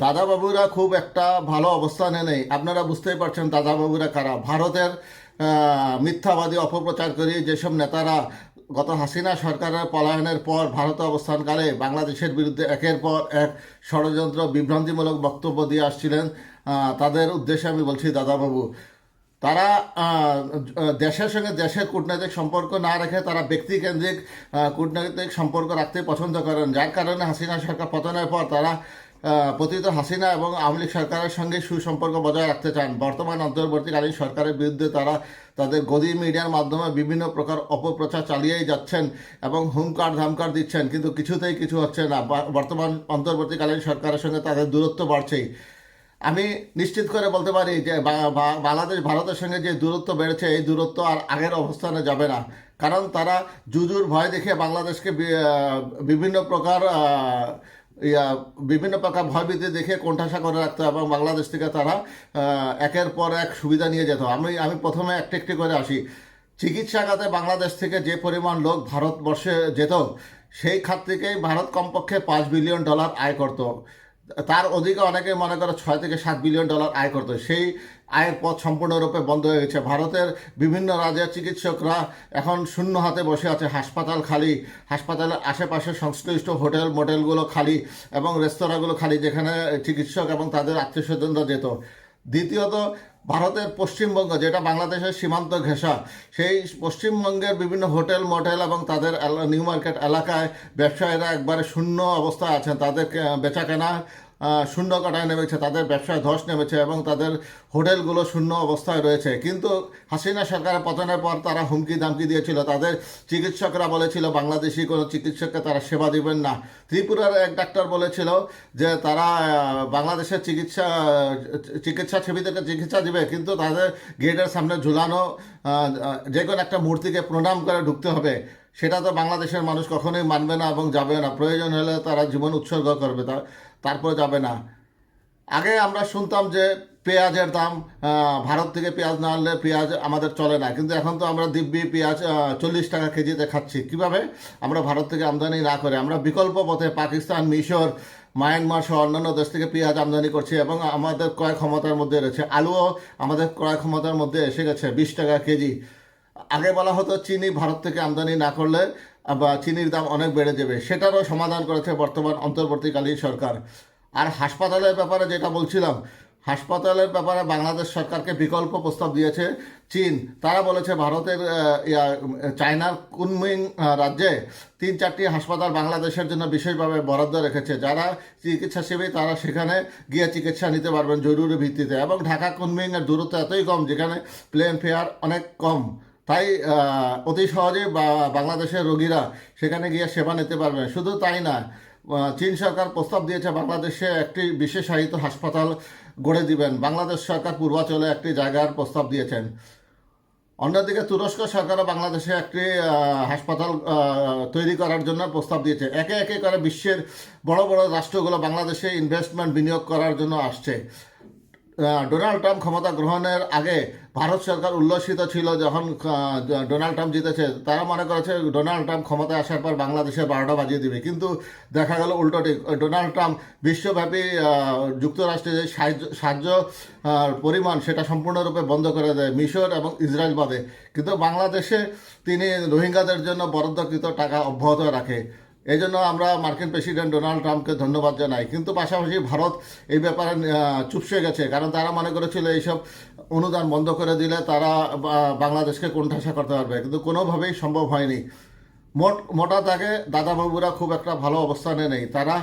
দাদাবাবুরা খুব একটা ভালো অবস্থানে নেই। আপনারা বুঝতেই পারছেন দাদাবাবুরা কারা। ভারতের মিথ্যাবাদী, অপপ্রচার করে যেসব নেতারা গত হাসিনা সরকারের পলায়নের পর ভারতে অবস্থানকালে বাংলাদেশের বিরুদ্ধে একের পর এক ষড়যন্ত্র বিভ্রান্তিমূলক বক্তব্য দিয়ে আসছিলেন তাদের উদ্দেশ্যে আমি বলছি দাদাবাবু, তারা দেশের সঙ্গে দেশের কূটনৈতিক সম্পর্ক না রেখে তারা ব্যক্তিকেন্দ্রিক কূটনৈতিক সম্পর্ক রাখতে পছন্দ করেন। যার কারণে হাসিনা সরকার পতনের পর তারা পতিত হাসিনা এবং আওয়ামী লীগ সরকারের সঙ্গে সুসম্পর্ক বজায় রাখতে চান। বর্তমান অন্তর্বর্তীকালীন সরকারের বিরুদ্ধে তারা তাদের গদি মিডিয়ার মাধ্যমে বিভিন্ন প্রকার অপপ্রচার চালিয়েই যাচ্ছেন এবং হুমকার ধামকার দিচ্ছেন, কিন্তু কিছুতেই কিছু হচ্ছে না। বর্তমান অন্তর্বর্তীকালীন সরকারের সঙ্গে তাদের দূরত্ব বাড়ছেই। আমি নিশ্চিত করে বলতে পারি যে বাংলাদেশ ভারতের সঙ্গে যে দূরত্ব বেড়েছে, এই দূরত্ব আর আগের অবস্থানে যাবে না। কারণ তারা জুজুর ভয় দেখে বাংলাদেশকে বিভিন্ন প্রকার ইয়া, বিভিন্ন প্রকার ভয়ভীতি দেখে কোণঠাসা করে রাখতো এবং বাংলাদেশ থেকে তারা একের পর এক সুবিধা নিয়ে যেত আমি আমি প্রথমে একটি একটি করে আসি। চিকিৎসা খাতে বাংলাদেশ থেকে যে পরিমাণ লোক ভারতবর্ষে যেত, সেই খাত থেকেই ভারত কমপক্ষে পাঁচ বিলিয়ন ডলার আয় করত। তার অধিকে অনেকে মনে করে ছয় থেকে সাত বিলিয়ন ডলার আয় করতো। সেই আয়ের পথ সম্পূর্ণরূপে বন্ধ হয়ে গেছে। ভারতের বিভিন্ন রাজ্যের চিকিৎসকরা এখন শূন্য হাতে বসে আছে। হাসপাতাল খালি, হাসপাতালের আশেপাশে সংশ্লিষ্ট হোটেল, মোটেলগুলো খালি এবং রেস্তোরাঁগুলো খালি যেখানে চিকিৎসক এবং তাদের আত্মীয় স্বজনরা যেত। দ্বিতীয়ত, ভারতের পশ্চিমবঙ্গ, যেটা বাংলাদেশের সীমান্ত ঘেঁষা, সেই পশ্চিমবঙ্গের বিভিন্ন হোটেল মোটেল এবং তাদের নিউ মার্কেট এলাকায় ব্যবসায়ীরা একবারে শূন্য অবস্থায় আছেন। তাদের বেচা কেনা শূন্য কাটায় নেমেছে, তাদের ব্যবসায় ধস নেমেছে এবং তাদের হোটেলগুলো শূন্য অবস্থায় রয়েছে। কিন্তু হাসিনা সরকারের পতনের পর তারা হুমকি দামকি দিয়েছিল। তাদের চিকিৎসকরা বলেছিল, বাংলাদেশি কোনো চিকিৎসককে তারা সেবা দিবেন না। ত্রিপুরার এক ডাক্তার বলেছিল যে তারা বাংলাদেশের চিকিৎসা চিকিৎসা সেবীদেরকে চিকিৎসা দিবে, কিন্তু তাদের গেটের সামনে ঝুলানো যে কোনো একটা মূর্তিকে প্রণাম করে ঢুকতে হবে। সেটা তো বাংলাদেশের মানুষ কখনোই মানবে না এবং যাবে না। প্রয়োজন হলে তারা জীবন উৎসর্গ করবে। তা তারপরে যাবে না। আগে আমরা শুনতাম যে পেঁয়াজের দাম ভারত থেকে পেঁয়াজ না আনলে পেঁয়াজ আমাদের চলে না। কিন্তু এখন তো আমরা দিব্যি পেঁয়াজ চল্লিশ টাকা কেজিতে খাচ্ছি। কীভাবে? আমরা ভারত থেকে আমদানি না করে। আমরা বিকল্প পথে পাকিস্তান, মিশর, মায়ানমার সহ অন্যান্য দেশ থেকে পেঁয়াজ আমদানি করছি এবং আমাদের ক্রয় ক্ষমতার মধ্যে রয়েছে। আলুও আমাদের ক্রয় ক্ষমতার মধ্যে এসে গেছে, বিশ টাকা কেজি। আগে বলা হতো চিনি ভারত থেকে আমদানি না করলে বা চিনির দাম অনেক বেড়ে যাবে। সেটারও সমাধান করেছে বর্তমান অন্তর্বর্তীকালীন সরকার। আর হাসপাতালের ব্যাপারে যেটা বলছিলাম, হাসপাতালের ব্যাপারে বাংলাদেশ সরকারকে বিকল্প প্রস্তাব দিয়েছে চীন। তারা বলেছে ভারতের চায়নার কুনমিং রাজ্যে তিন চারটি হাসপাতাল বাংলাদেশের জন্য বিশেষভাবে বরাদ্দ রেখেছে। যারা চিকিৎসাসেবী তারা সেখানে গিয়ে চিকিৎসা নিতে পারবেন জরুরি ভিত্তিতে। এবং ঢাকা কুনমিংয়ের দূরত্ব এতই কম, যেখানে প্লেন ফেয়ার অনেক কম। তাই অতি সহজেই বা- বাংলাদেশের রোগীরা সেখানে গিয়ে সেবা নিতে পারবেন শুধু তাই না চীন সরকার প্রস্তাব দিয়েছে বাংলাদেশে একটি বিশেষায়িত হাসপাতাল গড়ে দিবেন। বাংলাদেশ সরকার পূর্বাচলে একটি জায়গার প্রস্তাব দিয়েছেন। অন্যদিকে তুরস্ক সরকারও বাংলাদেশে একটি হাসপাতাল তৈরি করার জন্য প্রস্তাব দিয়েছে। একে একে করে বিশ্বের বড় বড় রাষ্ট্রগুলো বাংলাদেশে ইনভেস্টমেন্ট বিনিয়োগ করার জন্য আসছে। ডোনাল্ড ট্রাম্প ক্ষমতা গ্রহণের আগে ভারত সরকার উল্লসিত ছিল যখন ডোনাল্ড ট্রাম্প জিতেছে। তারা মনে করেছে ডোনাল্ড ট্রাম্প ক্ষমতায় আসার পর বাংলাদেশের বারোটা বাজিয়ে দিবে। কিন্তু দেখা গেল উল্টোটি ডোনাল্ড ট্রাম্প বিশ্বব্যাপী আহ, যুক্তরাষ্ট্রের যে সাহায্য সাহায্য পরিমাণ সেটা সম্পূর্ণরূপে বন্ধ করে দেয় মিশর এবং ইসরায়েল বাদে। কিন্তু বাংলাদেশে তিনি রোহিঙ্গাদের জন্য বরাদ্দকৃত টাকা অব্যাহত রাখে। এই জন্য আমরা মার্কিন প্রেসিডেন্ট ডোনাল্ড ট্রাম্পকে ধন্যবাদ জানাই। কিন্তু পাশাপাশি ভারত এই ব্যাপারে চুপসে গেছে। কারণ তারা মনে করেছিল এইসব অনুদান বন্ধ করে দিলে তারা বাংলাদেশকে কোণঠাসা করতে পারবে। কিন্তু কোনোভাবেই সম্ভব হয়নি। মোট, মোটা তাকে দাদাবাবুরা খুব একটা ভালো অবস্থানে নেই। তারা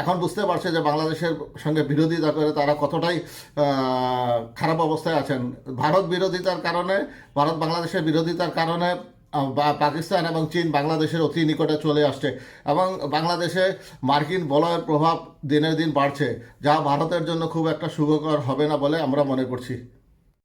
এখন বুঝতে পারছে যে বাংলাদেশের সঙ্গে বিরোধিতা করে তারা কতটাই খারাপ অবস্থায় আছেন। ভারত বিরোধিতার কারণে, ভারত বাংলাদেশের বিরোধিতার কারণে পাকিস্তান এবং চীন বাংলাদেশের অতি নিকটে চলে আসছে। এবং বাংলাদেশে মার্কিন বলয়ের প্রভাব দিনের দিন বাড়ছে, যা ভারতের জন্য খুব একটা সুখকর হবে না বলে আমরা মনে করছি।